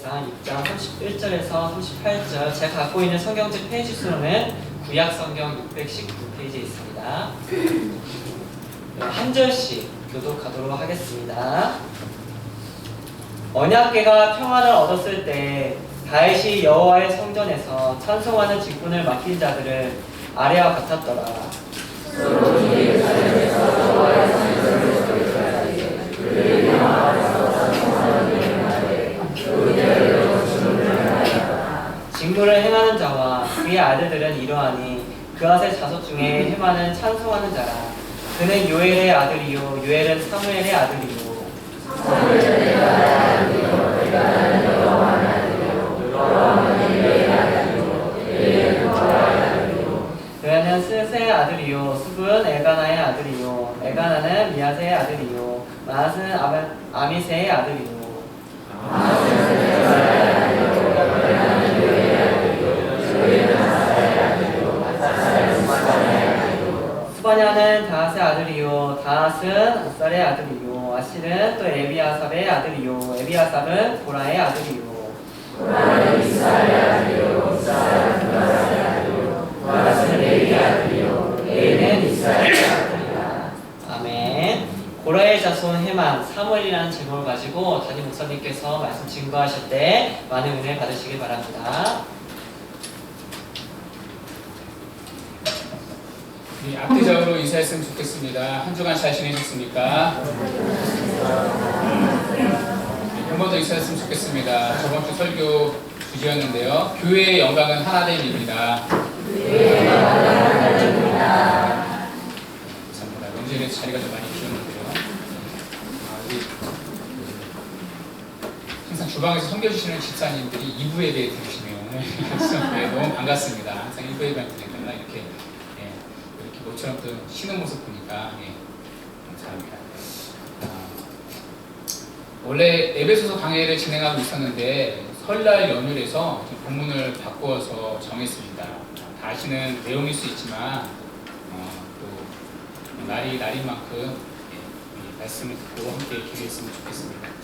사무엘상 6장 31절에서 38절 제가 갖고 있는 성경책 페이지 수로는 구약 성경 619페이지에 있습니다. 네, 한 절씩 교독하도록 하겠습니다. 언약궤가 평안을 얻었을 때 다윗이 여호와의 성전에서 찬송하는 직분을 맡긴 자들을 아래와 같았더라. 직무를 행하는 아들들은 이러하니 그아의 자손 중에 행하는 찬송하는 자라. 그는 요엘의 아들이요 요엘은 사무엘의 아들이요 그는 스세의 아들이요 숲은 엘가나의 아들이요 엘가나는 미아세의 아들이요 마앗은 아마- 아미세의 아들이요 스바냐는 다핫의 아들이요 다핫은 아살의 아들이요 아실은 또 에비아삽의 아들이요 에비아삽은 보라의 아들이요 에는 이스라엘의 아들이라 아멘 고라의 자손 해만 제목을 가지고 담임 목사님께서 말씀 증거하실 때 많은 은혜 받으시길 바랍니다 이 앞뒤적으로 인사했으면 좋겠습니다. 한 주간 잘 지내셨습니까? 한 번 더 인사했으면 좋겠습니다. 저번 주 설교 주제였는데요. 교회의 영광은 하나됨입니다. 감사합니다. 명절에 자리가 좀 많이 비었는데요. 아, 우리 항상 주방에서 섬겨주시는 집사님들이 2부에 대해. 그래서 네, 너무 반갑습니다. 항상 1부에만 들으니까 이렇게 예, 이렇게 모처럼 또 쉬는 모습 보니까 예, 감사합니다. 아, 원래 에베소서 강의를 진행하고 있었는데 설날 연휴에서 좀 본문을 바꾸어서 정했습니다. 다 아시는 내용일 수 있지만 어, 또 날이 날인 만큼 예, 이 말씀을 듣고 함께 기도했으면 좋겠습니다.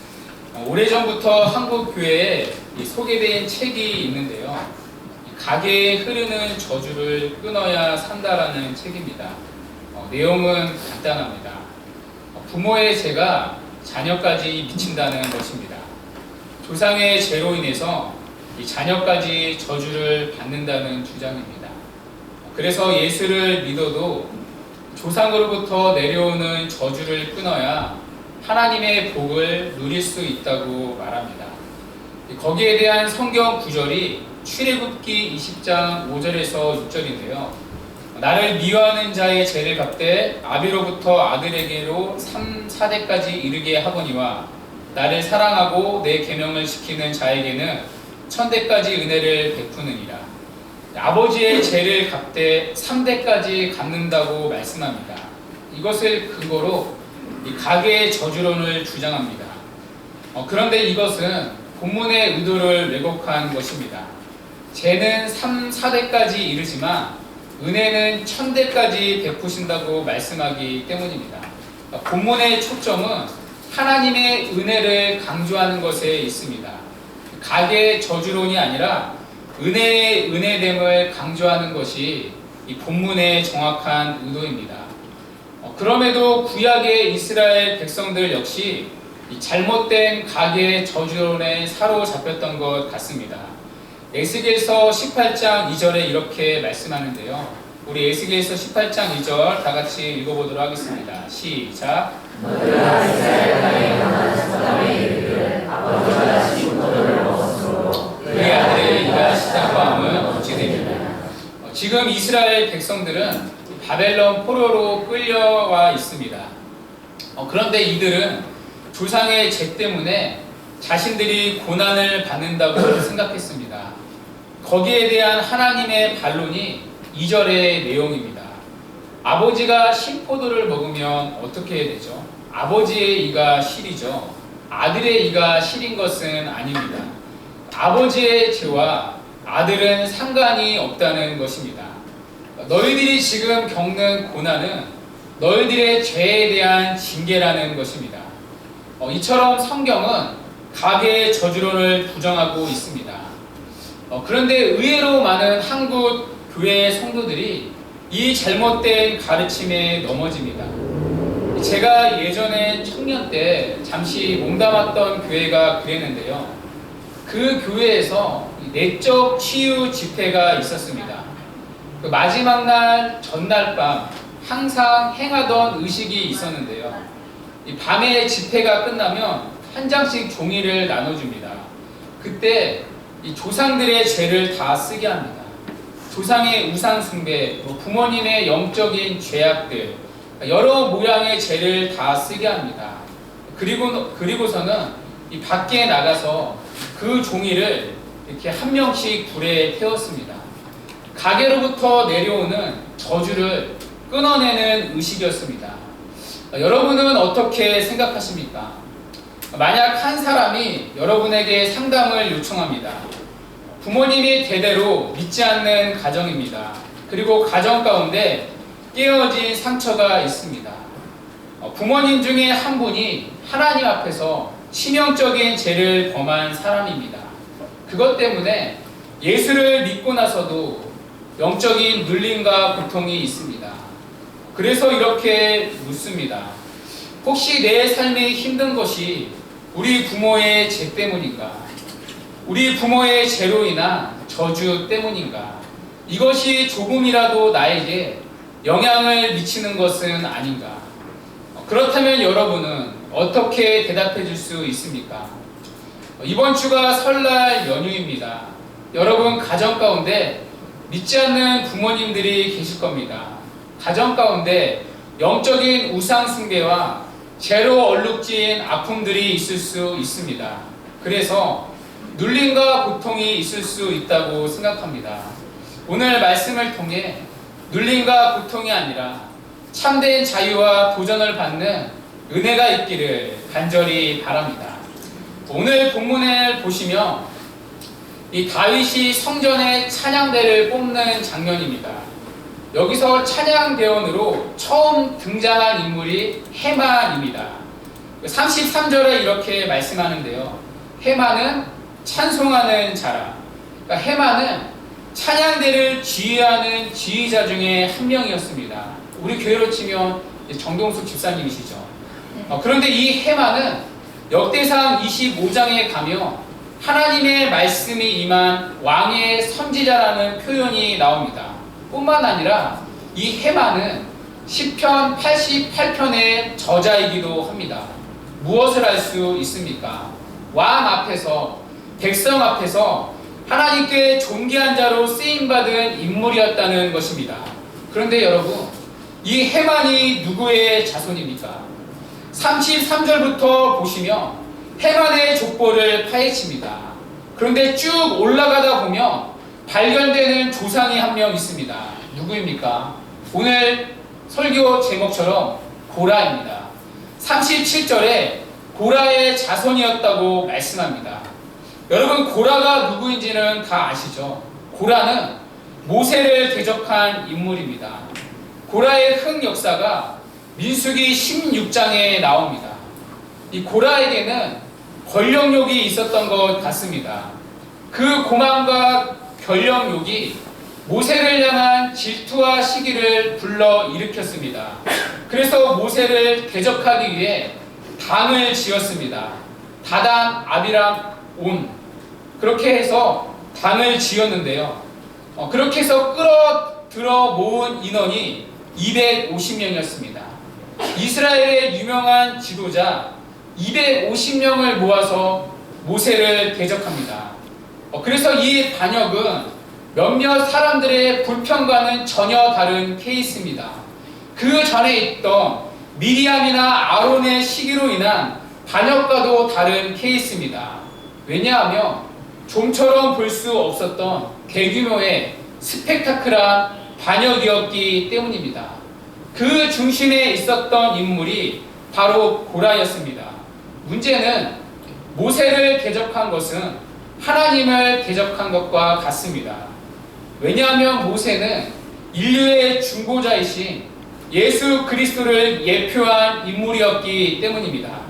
어, 오래전부터 한국 교회에 이 소개된 책이 있는데요. 이 가게에 흐르는 저주를 끊어야 산다라는 책입니다. 어, 내용은 간단합니다. 어, 부모의 죄가 자녀까지 미친다는 것입니다. 조상의 죄로 인해서 이 자녀까지 저주를 받는다는 주장입니다. 어, 그래서 예수를 믿어도 조상으로부터 내려오는 저주를 끊어야 하나님의 복을 누릴 수 있다고 말합니다. 거기에 대한 성경 구절이 출애굽기 20장 5절에서 6절인데요. 나를 미워하는 자의 죄를 갚되 아비로부터 아들에게로 3, 4대까지 이르게 하거니와 나를 사랑하고 내 계명을 지키는 자에게는 천대까지 은혜를 베푸느니라. 아버지의 죄를 갚되 3대까지 갚는다고 말씀합니다. 이것을 근거로 이 가계의 저주론을 주장합니다. 어, 그런데 이것은 본문의 의도를 왜곡한 것입니다. 죄는 3, 4대까지 이르지만 은혜는 1000대까지 베푸신다고 말씀하기 때문입니다. 그러니까 본문의 초점은 하나님의 은혜를 강조하는 것에 있습니다. 가계의 저주론이 아니라 은혜의 은혜됨을 강조하는 것이 이 본문의 정확한 의도입니다. 어, 그럼에도 구약의 이스라엘 백성들 역시 이 잘못된 가계 저주론에 사로잡혔던 것 같습니다. 에스겔서 18장 2절에 이렇게 말씀하는데요. 우리 에스겔서 18장 2절 다 같이 읽어보도록 하겠습니다. 시작. 그의 아들의 이가 시작과 함은 어찌 되리냐. 어, 지금 이스라엘 백성들은 바벨론 포로로 끌려와 있습니다. 어, 그런데 이들은 조상의 죄 때문에 자신들이 고난을 받는다고 생각했습니다. 거기에 대한 하나님의 반론이 2절의 내용입니다. 아버지가 신포도를 먹으면 어떻게 되죠? 아버지의 이가 실이죠. 아들의 이가 실인 것은 아닙니다. 아버지의 죄와 아들은 상관이 없다는 것입니다. 너희들이 지금 겪는 고난은 너희들의 죄에 대한 징계라는 것입니다. 어, 이처럼 성경은 가계의 저주론을 부정하고 있습니다. 어, 그런데 의외로 많은 한국 교회 성도들이 이 잘못된 가르침에 넘어집니다. 제가 예전에 청년 때 잠시 몸담았던 교회가 그랬는데요. 그 교회에서 내적 치유 집회가 있었습니다. 그 마지막 날 전날 밤 항상 행하던 의식이 있었는데요. 이 밤에 집회가 끝나면 한 장씩 종이를 나눠줍니다. 그때 이 조상들의 죄를 다 쓰게 합니다. 조상의 우상 숭배, 뭐 부모님의 영적인 죄악들, 여러 모양의 죄를 다 쓰게 합니다. 그리고 그리고서는 이 밖에 나가서 그 종이를 이렇게 한 명씩 불에 태웠습니다. 가게로부터 내려오는 저주를 끊어내는 의식이었습니다. 여러분은 어떻게 생각하십니까? 만약 한 사람이 여러분에게 상담을 요청합니다. 부모님이 대대로 믿지 않는 가정입니다. 그리고 가정 가운데 깨어진 상처가 있습니다. 어, 부모님 중에 한 분이 하나님 앞에서 치명적인 죄를 범한 사람입니다. 그것 때문에 예수를 믿고 나서도 영적인 눌림과 고통이 있습니다. 그래서 이렇게 묻습니다. 혹시 내 삶이 힘든 것이 우리 부모의 죄 때문인가? 우리 부모의 죄로 인한 저주 때문인가? 이것이 조금이라도 나에게 영향을 미치는 것은 아닌가? 그렇다면 여러분은 어떻게 대답해 줄 수 있습니까? 이번 주가 설날 연휴입니다. 여러분 가정 가운데 믿지 않는 부모님들이 계실 겁니다. 가정 가운데 영적인 우상 숭배와 죄로 얼룩진 아픔들이 있을 수 있습니다. 그래서 눌림과 고통이 있을 수 있다고 생각합니다. 오늘 말씀을 통해 눌림과 고통이 아니라 참된 자유와 도전을 받는 은혜가 있기를 간절히 바랍니다. 오늘 본문을 보시면 이 다윗이 성전에 찬양대를 뽑는 장면입니다. 여기서 찬양 대원으로 처음 등장한 인물이 해만입니다. 33절에 이렇게 말씀하는데요. 해만은 찬송하는 자라. 그러니까 해만은 찬양대를 지휘하는 지휘자 중에 한 명이었습니다. 우리 교회로 치면 정동숙 집사님이시죠. 어, 그런데 이 해만은 역대상 25장에 가며 하나님의 말씀이 임한 왕의 선지자라는 표현이 나옵니다. 뿐만 아니라 이 해만은 시편 88편의 저자이기도 합니다. 무엇을 할 수 있습니까? 왕 앞에서 백성 앞에서 하나님께 존귀한 자로 쓰임 받은 인물이었다는 것입니다. 그런데 여러분, 이 해만이 누구의 자손입니까? 33절부터 보시면 해만의 족보를 파헤칩니다. 그런데 쭉 올라가다 보면 발견되는 조상이 한 명 있습니다. 누구입니까? 오늘 설교 제목처럼 고라입니다. 37절에 고라의 자손이었다고 말씀합니다. 여러분 고라가 누구인지는 다 아시죠? 고라는 모세를 대적한 인물입니다. 고라의 흥 역사가 민수기 16장에 나옵니다. 이 고라에게는 권력욕이 있었던 것 같습니다. 그 고만과 권력욕이 모세를 향한 질투와 시기를 불러 일으켰습니다. 그래서 모세를 대적하기 위해 당을 지었습니다. 다단, 아비람, 온 그렇게 해서 당을 지었는데요. 어, 그렇게 해서 끌어들어 모은 인원이 250명이었습니다. 이스라엘의 유명한 지도자 250명을 모아서 모세를 대적합니다. 어, 그래서 이 반역은 몇몇 사람들의 불평과는 전혀 다른 케이스입니다. 그 전에 있던 미리암이나 아론의 시기로 인한 반역과도 다른 케이스입니다. 왜냐하면 좀처럼 볼 수 없었던 대규모의 스펙타클한 반역이었기 때문입니다. 그 중심에 있었던 인물이 바로 고라였습니다. 문제는 모세를 대적한 것은 하나님을 대적한 것과 같습니다. 왜냐하면 모세는 인류의 중보자이신 예수 그리스도를 예표한 인물이었기 때문입니다.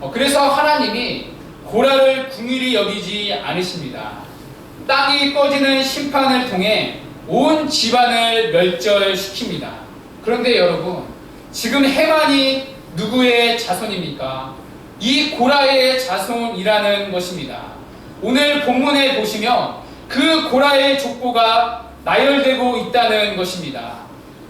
어, 그래서 하나님이 고라를 궁일이 여기지 않으십니다. 땅이 꺼지는 심판을 통해 온 집안을 멸절시킵니다. 그런데 여러분, 지금 해만이 누구의 자손입니까? 이 고라의 자손이라는 것입니다. 오늘 본문에 보시면 그 고라의 족보가 나열되고 있다는 것입니다.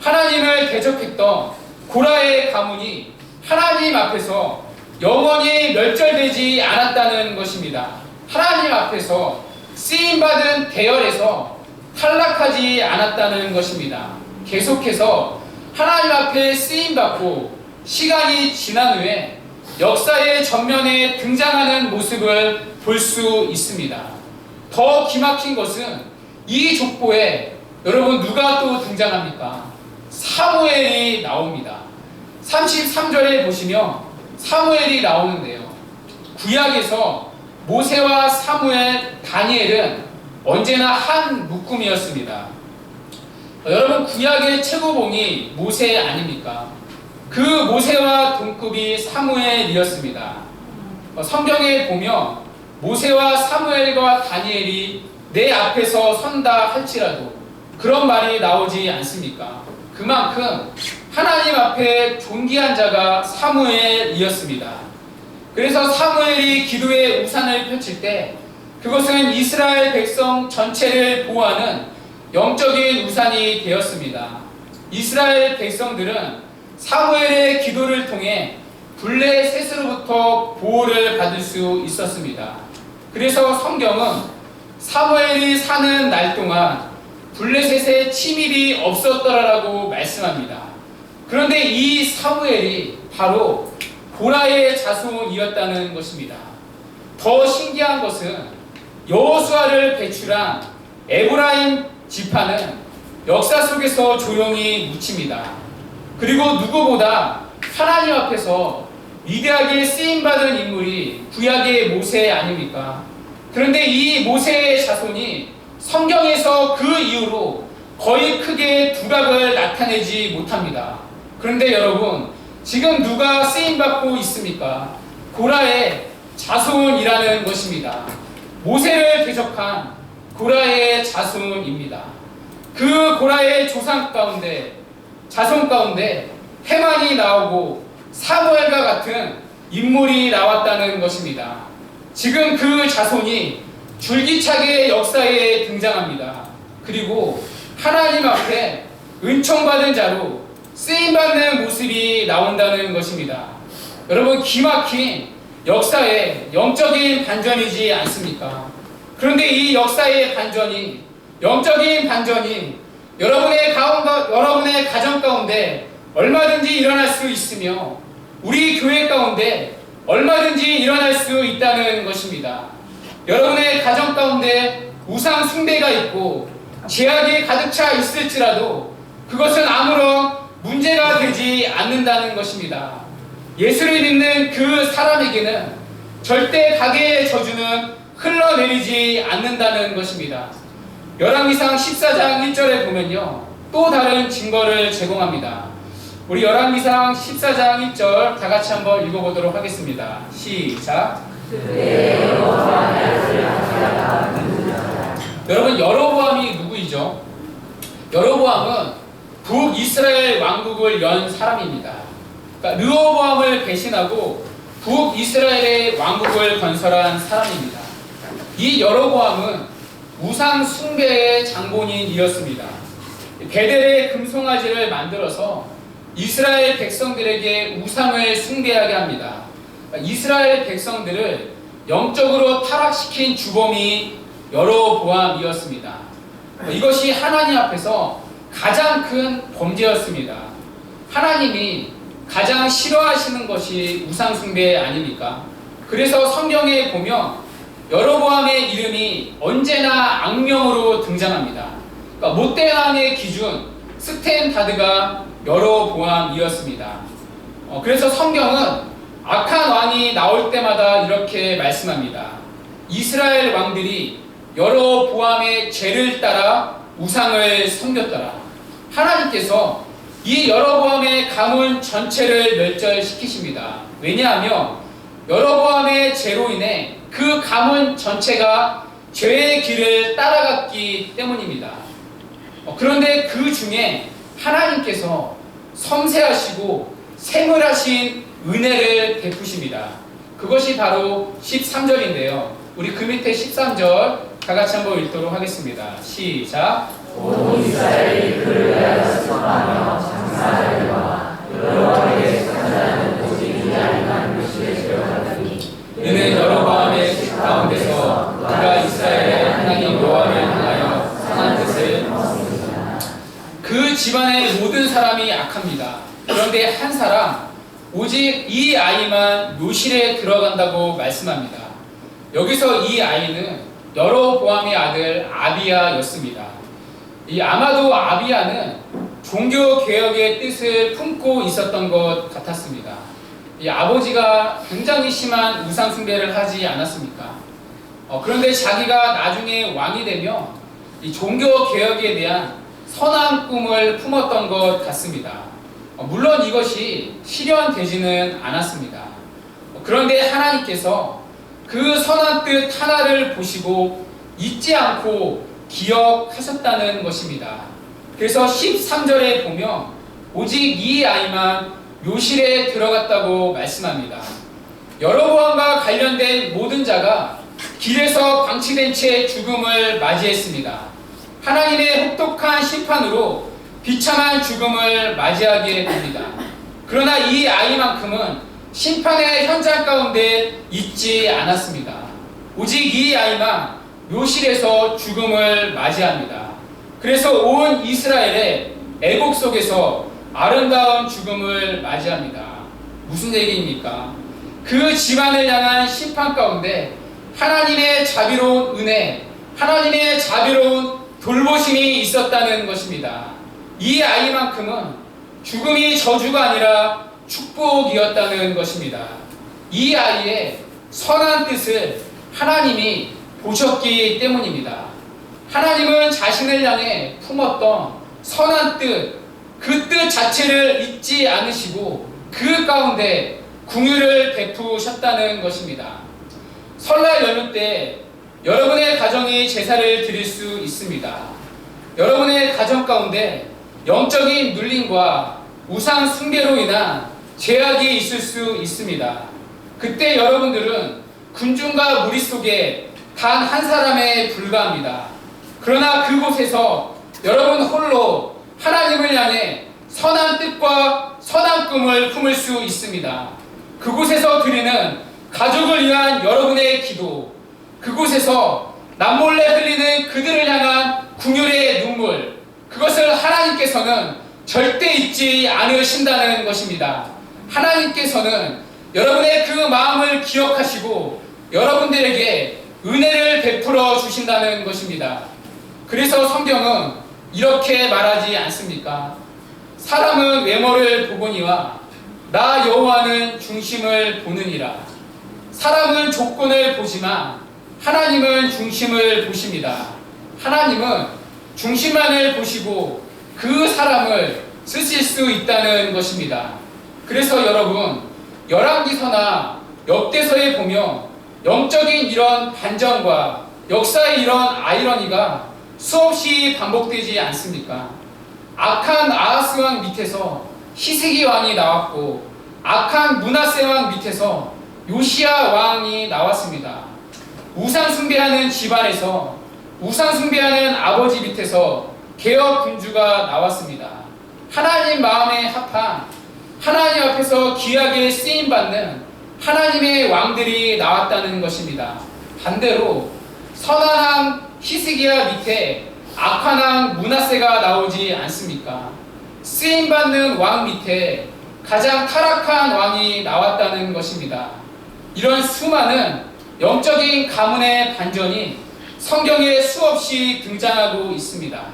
하나님을 대적했던 고라의 가문이 하나님 앞에서 영원히 멸절되지 않았다는 것입니다. 하나님 앞에서 쓰임받은 대열에서 탈락하지 않았다는 것입니다. 계속해서 하나님 앞에 쓰임받고 시간이 지난 후에 역사의 전면에 등장하는 모습을 볼 수 있습니다. 더 기막힌 것은 이 족보에 여러분 누가 또 등장합니까? 사무엘이 나옵니다. 33절에 보시면 사무엘이 나오는데요. 구약에서 모세와 사무엘, 다니엘은 언제나 한 묶음이었습니다. 어, 여러분 구약의 최고봉이 모세 아닙니까? 그 모세와 동급이 사무엘이었습니다. 어, 성경에 보면 모세와 사무엘과 다니엘이 내 앞에서 선다 할지라도 그런 말이 나오지 않습니까? 그만큼 하나님 앞에 존귀한 자가 사무엘이었습니다. 그래서 사무엘이 기도의 우산을 펼칠 때 그것은 이스라엘 백성 전체를 보호하는 영적인 우산이 되었습니다. 이스라엘 백성들은 사무엘의 기도를 통해 블레셋으로부터 보호를 받을 수 있었습니다. 그래서 성경은 사무엘이 사는 날 동안 블레셋에 치밀이 없었더라라고 말씀합니다. 그런데 이 사무엘이 바로 보라의 자손이었다는 것입니다. 더 신기한 것은 여호수아를 배출한 에브라임 지파는 역사 속에서 조용히 묻힙니다. 그리고 누구보다 하나님 앞에서 위대하게 쓰임 받은 인물이 구약의 모세 아닙니까? 그런데 이 모세의 자손이 성경에서 그 이후로 거의 크게 두각을 나타내지 못합니다. 그런데 여러분, 지금 누가 쓰임 받고 있습니까? 고라의 자손이라는 것입니다. 모세를 대적한 고라의 자손입니다. 그 고라의 조상 가운데 자손 가운데 해만이 나오고 사무엘과 같은 인물이 나왔다는 것입니다. 지금 그 자손이 줄기차게 역사에 등장합니다. 그리고 하나님 앞에 은총받은 자로 쓰임받는 모습이 나온다는 것입니다. 여러분 기막힌 역사의 영적인 반전이지 않습니까? 그런데 이 역사의 반전이 영적인 반전이 여러분의 가운 여러분의 가정 가운데 얼마든지 일어날 수 있으며 우리 교회 가운데 얼마든지 일어날 수 있다는 것입니다. 여러분의 가정 가운데 우상 숭배가 있고 제약이 가득 차 있을지라도 그것은 아무런 문제가 되지 않는다는 것입니다. 예수를 믿는 그 사람에게는 절대 가게의 저주는 흘러내리지 않는다는 것입니다. 열왕기상 14장 1절에 보면요. 또 다른 증거를 제공합니다. 우리 열왕기상 14장 1절 다 같이 한번 읽어보도록 하겠습니다. 시작. 여러분 여로보암이 누구이죠? 여로보암은 북이스라엘 왕국을 연 사람입니다. 그러니까 르호보암을 배신하고 북이스라엘의 왕국을 건설한 사람입니다. 이 여로보암은 우상 숭배의 장본인이었습니다. 베델의 금송아지를 만들어서 이스라엘 백성들에게 우상을 숭배하게 합니다. 이스라엘 백성들을 영적으로 타락시킨 주범이 여로보암이었습니다. 이것이 하나님 앞에서 가장 큰 범죄였습니다. 하나님이 가장 싫어하시는 것이 우상숭배 아닙니까? 그래서 성경에 보면 여로보암의 이름이 언제나 악명으로 등장합니다. 그러니까 못된 왕의 기준 스텐다드가 여로보암이었습니다. 어, 그래서 성경은 악한 왕이 나올 때마다 이렇게 말씀합니다. 이스라엘 왕들이 여로보암의 죄를 따라 우상을 섬겼더라. 하나님께서 이 여로보암의 가문 전체를 멸절시키십니다. 왜냐하면 여로보암의 죄로 인해 그 가문 전체가 죄의 길을 따라갔기 때문입니다. 어, 그런데 그 중에 하나님께서 섬세하시고 세물하신 은혜를 베푸십니다. 그것이 바로 13절인데요. 우리 그 밑에 13절 다 같이 한번 읽도록 하겠습니다. 시작. 이는 여로보암의 집 가운데서 그가 이스라엘의 하나님 여호와를 향하여 선한 뜻을 그 집안의 모든 사람이 악합니다. 그런데 한 사람 오직 이 묘실에 들어간다고 말씀합니다. 여기서 이 아이는 여로보암의 아들 아비야였습니다. 이 아마도 아비야는 종교 개혁의 뜻을 품고 있었던 것 같았습니다. 이 아버지가 굉장히 심한 우상 숭배를 하지 않았습니까? 어, 그런데 자기가 나중에 왕이 되면 이 종교 개혁에 대한 선한 꿈을 품었던 것 같습니다. 어, 물론 이것이 실현되지는 않았습니다. 어, 그런데 하나님께서 그 선한 뜻 하나를 보시고 잊지 않고 기억하셨다는 것입니다. 그래서 13절에 보면 오직 이 아이만 묘실에 들어갔다고 말씀합니다. 여로보암과 관련된 모든 자가 길에서 방치된 채 죽음을 맞이했습니다. 하나님의 혹독한 심판으로 비참한 죽음을 맞이하게 됩니다. 그러나 이 아이만큼은 심판의 현장 가운데 있지 않았습니다. 오직 이 아이만 묘실에서 죽음을 맞이합니다. 그래서 온 이스라엘의 애곡 속에서 아름다운 죽음을 맞이합니다. 무슨 얘기입니까? 그 집안을 향한 심판 가운데 하나님의 자비로운 은혜, 하나님의 자비로운 돌보심이 있었다는 것입니다. 이 아이만큼은 죽음이 저주가 아니라 축복이었다는 것입니다. 이 아이의 선한 뜻을 하나님이 보셨기 때문입니다. 하나님은 자신을 향해 품었던 선한 뜻, 그 뜻 자체를 잊지 않으시고 그 가운데 궁유를 베푸셨다는 것입니다. 설날 연휴 때 여러분의 가정이 제사를 드릴 수 있습니다. 여러분의 가정 가운데 영적인 눌림과 우상 숭배로 인한 죄악이 있을 수 있습니다. 그때 여러분들은 군중과 무리 속에 단 한 사람에 불과합니다. 그러나 그곳에서 여러분 홀로 하나님을 향해 선한 뜻과 선한 꿈을 품을 수 있습니다. 그곳에서 드리는 가족을 위한 여러분의 기도, 그곳에서 남몰래 흘리는 그들을 향한 궁율의 눈물, 그것을 하나님께서는 절대 잊지 않으신다는 것입니다. 하나님께서는 여러분의 그 마음을 기억하시고 여러분들에게 은혜를 베풀어 주신다는 것입니다. 그래서 성경은 이렇게 말하지 않습니까? 사람은 외모를 보거니와 나 여호와는 중심을 보느니라. 사람은 조건을 보지만 하나님은 중심을 보십니다. 하나님은 중심만을 보시고 그 사람을 쓰실 수 있다는 것입니다. 그래서 여러분 열왕기서나 역대서에 보면 영적인 이런 반전과 역사의 이런 아이러니가 수없이 반복되지 않습니까? 악한 아하스 왕 밑에서 히스기 왕이 나왔고 악한 문하세 왕 밑에서 요시야 왕이 나왔습니다. 우상 숭배하는 집안에서 우상 숭배하는 아버지 밑에서 개혁 군주가 나왔습니다. 하나님 마음에 합한 하나님 앞에서 귀하게 쓰임 받는 하나님의 왕들이 나왔다는 것입니다. 반대로 선한 왕 히스기야 밑에 악한 왕 문하세가 나오지 않습니까? 쓰임 받는 왕 밑에 가장 타락한 왕이 나왔다는 것입니다. 이런 수많은 영적인 가문의 반전이 성경에 수없이 등장하고 있습니다.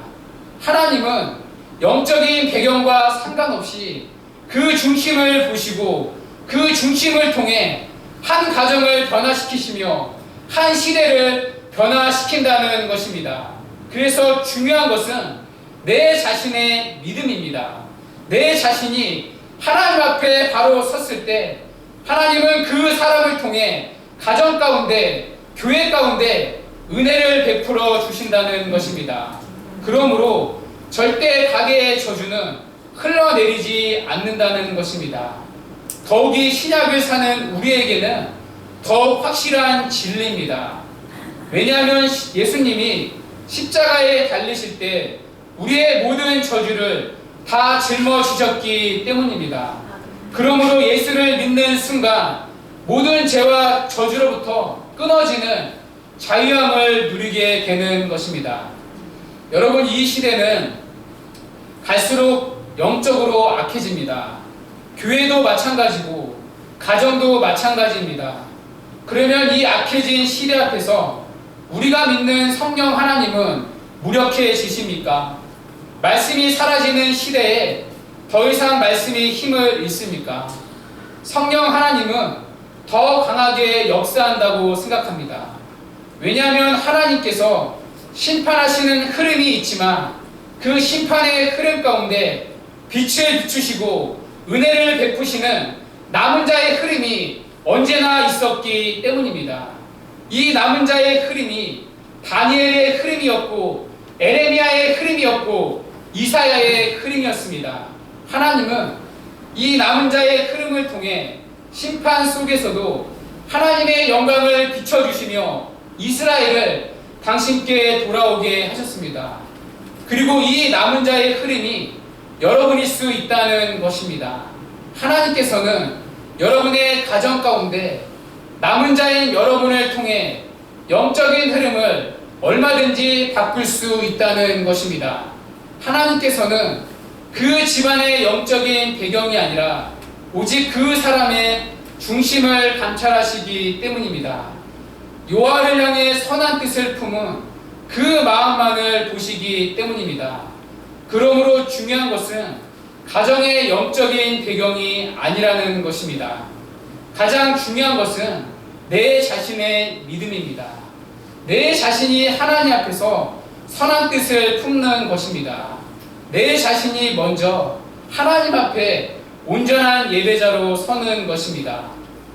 하나님은 영적인 배경과 상관없이 그 중심을 보시고 그 중심을 통해 한 가정을 변화시키시며 한 시대를 변화시킨다는 것입니다. 그래서 중요한 것은 내 자신의 믿음입니다. 내 자신이 하나님 앞에 바로 섰을 때 하나님은 그 사람을 통해 가정 가운데 교회 가운데 은혜를 베풀어 주신다는 것입니다. 그러므로 절대 가게의 저주는 흘러내리지 않는다는 것입니다. 더욱이 신약을 사는 우리에게는 더 확실한 진리입니다. 왜냐하면 예수님이 십자가에 달리실 때 우리의 모든 저주를 다 짊어지셨기 때문입니다. 그러므로 예수를 믿는 순간 모든 죄와 저주로부터 끊어지는 자유함을 누리게 되는 것입니다. 여러분 이 시대는 갈수록 영적으로 악해집니다. 교회도 마찬가지고 가정도 마찬가지입니다. 그러면 이 악해진 시대 앞에서 우리가 믿는 성령 하나님은 무력해지십니까? 말씀이 사라지는 시대에 더 이상 말씀이 힘을 잃습니까? 성령 하나님은 더 강하게 역사한다고 생각합니다. 왜냐하면 하나님께서 심판하시는 흐름이 있지만 그 심판의 흐름 가운데 빛을 비추시고 은혜를 베푸시는 남은 자의 흐름이 언제나 있었기 때문입니다. 이 남은 자의 흐름이 다니엘의 흐름이었고 에레미야의 흐름이었고 이사야의 흐름이었습니다. 하나님은 이 남은 자의 흐름을 통해 심판 속에서도 하나님의 영광을 비춰주시며 이스라엘을 당신께 돌아오게 하셨습니다. 그리고 이 남은 자의 흐름이 여러분일 수 있다는 것입니다. 하나님께서는 여러분의 가정 가운데 남은 자인 여러분을 통해 영적인 흐름을 얼마든지 바꿀 수 있다는 것입니다. 하나님께서는 그 집안의 영적인 배경이 아니라 오직 그 사람의 중심을 관찰하시기 때문입니다. 요하를 향해 선한 뜻을 품은 그 마음만을 보시기 때문입니다. 그러므로 중요한 것은 가정의 영적인 배경이 아니라는 것입니다. 가장 중요한 것은 내 자신의 믿음입니다. 내 자신이 하나님 앞에서 선한 뜻을 품는 것입니다. 내 자신이 먼저 하나님 앞에 온전한 예배자로 서는 것입니다.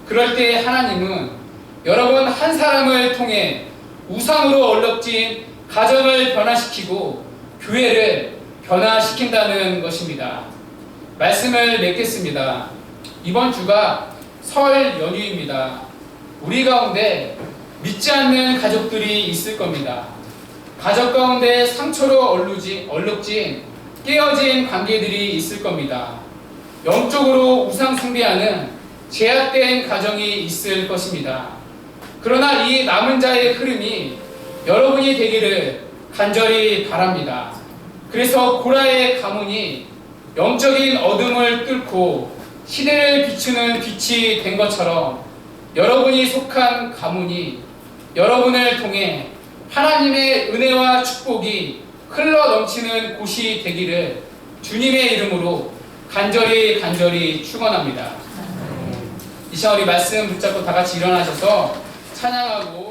그럴 때 하나님은 여러분 한 사람을 통해 우상으로 얼룩진 가정을 변화시키고 교회를 변화시킨다는 것입니다. 말씀을 맺겠습니다. 이번 주가 설 연휴입니다. 우리 가운데 믿지 않는 가족들이 있을 겁니다. 가족 가운데 상처로 얼룩진, 얼룩진 깨어진 관계들이 있을 겁니다. 영적으로 우상 숭배하는 제약된 가정이 있을 것입니다. 그러나 이 남은 자의 흐름이 여러분이 되기를 간절히 바랍니다. 그래서 고라의 가문이 영적인 어둠을 뚫고 시대를 비추는 빛이 된 것처럼 여러분이 속한 가문이 여러분을 통해 하나님의 은혜와 축복이 흘러 넘치는 곳이 되기를 주님의 이름으로 간절히 간절히 축원합니다. 이 시간 우리 말씀 붙잡고 다 같이 일어나셔서 찬양하고